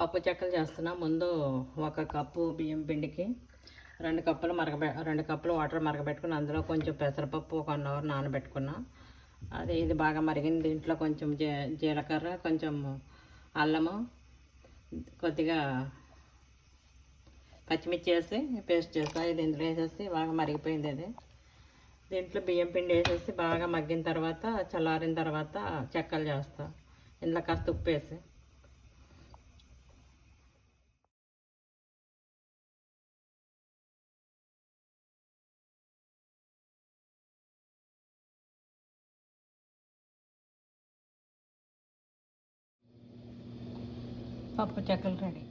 పప్పు చెక్కలు చేస్తున్నా. ముందు ఒక కప్పు బియ్యం పిండికి రెండు కప్పులు మరగబె రెండు కప్పులు వాటర్ మరగబెట్టుకుని అందులో కొంచెం పెసరపప్పు ఒక వన్ అవర్ నానబెట్టుకున్నా. అది ఇది బాగా మరిగింది. దీంట్లో కొంచెం జీ జీలకర్ర కొంచెం అల్లము కొద్దిగా పచ్చిమిర్చి వేసి పేస్ట్ చేస్తా. ఇది ఇందులో వేసేసి బాగా మరిగిపోయింది అది దీంట్లో బియ్యం పిండి వేసేసి బాగా మగ్గిన తర్వాత చల్లారిన తర్వాత చెక్కలు చేస్తా. ఇందులో కాస్త ఉప్పు వేసి. పప్పు చెక్కలు రెడీ